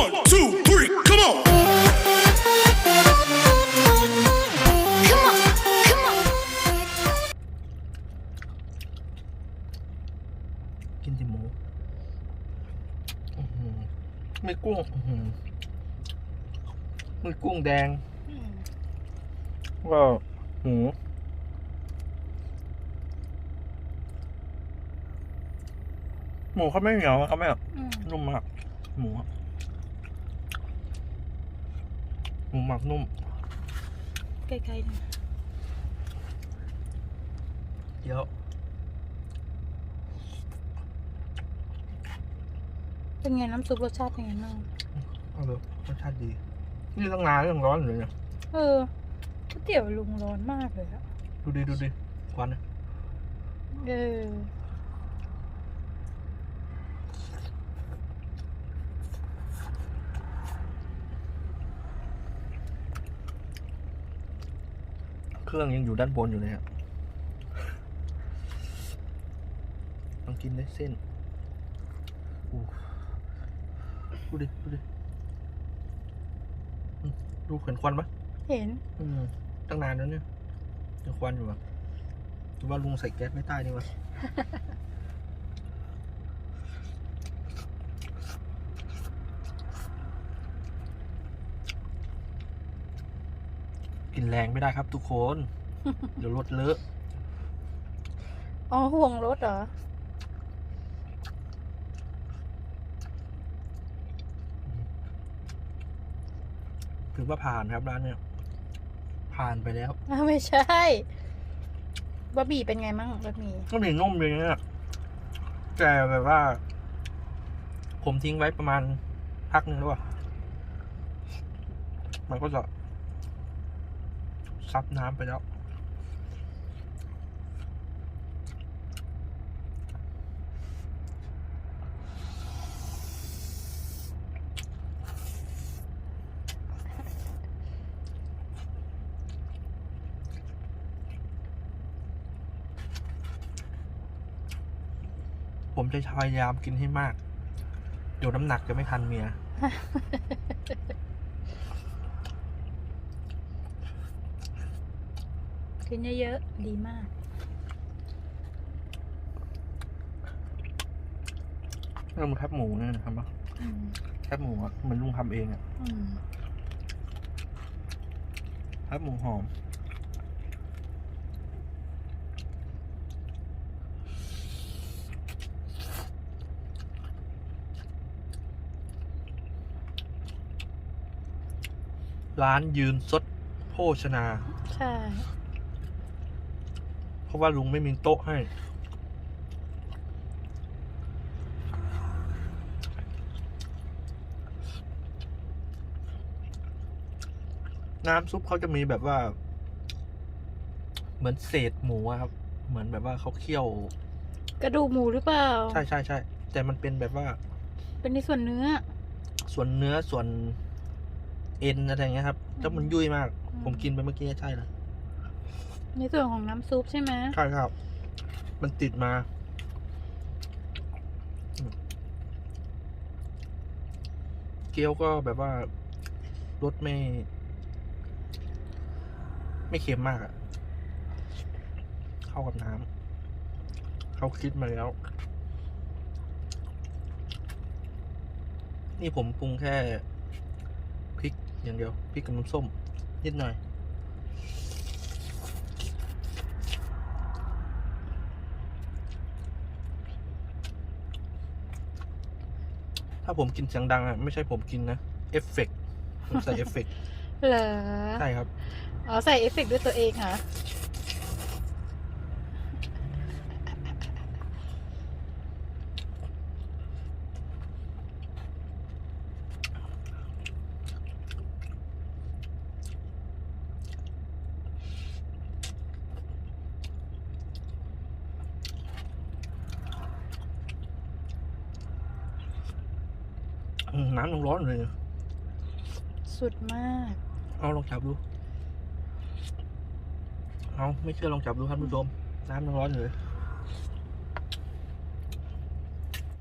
One, two, three, come on. Come on, come on. กินที่หมูอื้อหือไม่กุ้งอื้อหือไม่กุ้งแดง ก็หมูหมูเขาไม่เหนียวเขาไม่แบบอืมนุ่มมากหมูอะ หมูหมักนุ่มใกล้ๆหน่อยเยอะเป็นไงน้ำซุปรสชาติเป็นไงบ้างเอาเลยรสชาติดี นี่ตั้งนานแล้วยังร้อนอยู่เลยเนี่ย เออก๋วยเตี๋ยวลุงร้อนมากเลยอะดูดิดูดิควันนะ เออ เครื่องยังอยู่ด้านบนอยู่เลยฮะต้องกินได้เส้นอู้ดูดิดูดิอืมดูเห็นควันปะเห็น อืมตั้งนานแล้วเนี่ยยังควันอยู่อะหรือว่าลุงใส่แก๊สไม่ใต้นี่วะ กินแรงไม่ได้ครับทุกคน เดี๋ยวรถเลอะ อ๋อห่วงรถเหรอ ถือว่าผ่านครับร้านเนี่ยผ่านไปแล้วอ้าวไม่ใช่บะหมี่เป็นไงมั่งบะหมี่ก็มีนุ่มเลยเนี่ยแต่แบบว่า ผมทิ้งไว้ประมาณพักหนึ่งแล้วอะมันก็จะ ซับน้ำไปแล้ว ผมจะพยายามกินให้มาก เดี๋ยวน้ำหนักจะไม่ทันเมีย กินเยอะๆ ดีมาก เริ่มแคบหมูเนี่ยนะครับปะอืมแคบหมูอะเหมันลุงทำเองอะอืมแคบหมูหอม ร้านยืนสดโภชนา ใช่เพ ราะว่าลุงไม่มีโต๊ะให้ น้ำซุปเขาจะมีแบบว่า เหมือนเศษหมูอะครับ เหมือนแบบว่าเขาเคี่ยว กระดูกหมูหรือเปล่า ใช่ใช่ใช่แต่มันเป็นแบบว่า เป็นในส่วนเนื้อ ส่วนเนื้อส่วนเอ็นอะไรอย่างเงี้ยครับ แล้วมันยุ่ยมากอืมผมกินไปเมื่อกี้ใช่เลย ในส่วนของน้ำซุปใช่ไหมใช่ครับ มันติดมา เกี๊ยวก็แบบว่ารสไม่ ไม่เค็มมากอะเข้ากับน้ำเขาคิดมาแล้ว นี่ผมปรุงแค่พริกอย่างเดียวพริกกับน้ำส้ม นิดหน่อย ถ้าผมกินเสียงดังอะไม่ใช่ผมกินนะเอฟเฟกต์ผมใส่เอฟเฟกต์เหรอใช่ครับ อ๋อ ใส่เอฟเฟกต์ด้วยตัวเองเหรอ น้ำยังร้อนอยู่เลยเนี่ยสุดมาก เอาลองจับดู เอาไม่เชื่อลองจับดูครับผู้ชม น้ำยังร้อนอยู่เลย